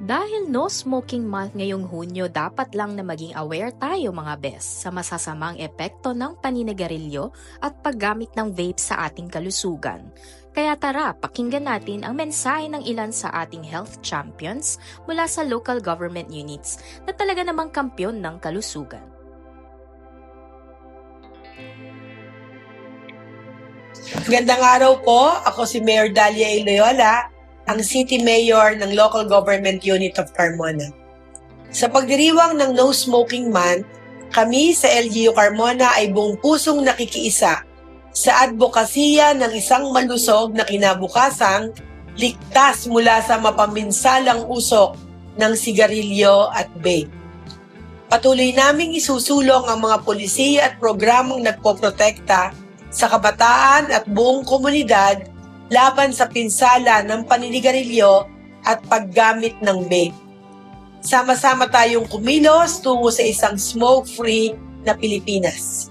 Dahil no smoking month ngayong Hunyo, dapat lang na maging aware tayo mga bes sa masasamang epekto ng paninigarilyo at paggamit ng vape sa ating kalusugan. Kaya tara, pakinggan natin ang mensahe ng ilan sa ating health champions mula sa local government units na talaga namang kampyon ng kalusugan. Magandang araw po. Ako si Mayor Dalia Iloyola, ang City Mayor ng Local Government Unit of Carmona. Sa pagdiriwang ng No Smoking Month, kami sa LGU Carmona ay buong pusong nakikiisa sa advokasya ng isang malusog na kinabukasang ligtas mula sa mapambinsalang usok ng sigarilyo at vape. Patuloy naming isusulong ang mga polisiya at programang nagpoprotekta sa kabataan at buong komunidad laban sa pinsala ng paninigarilyo at paggamit ng vape. Sama-sama tayong kumilos tungo sa isang smoke-free na Pilipinas.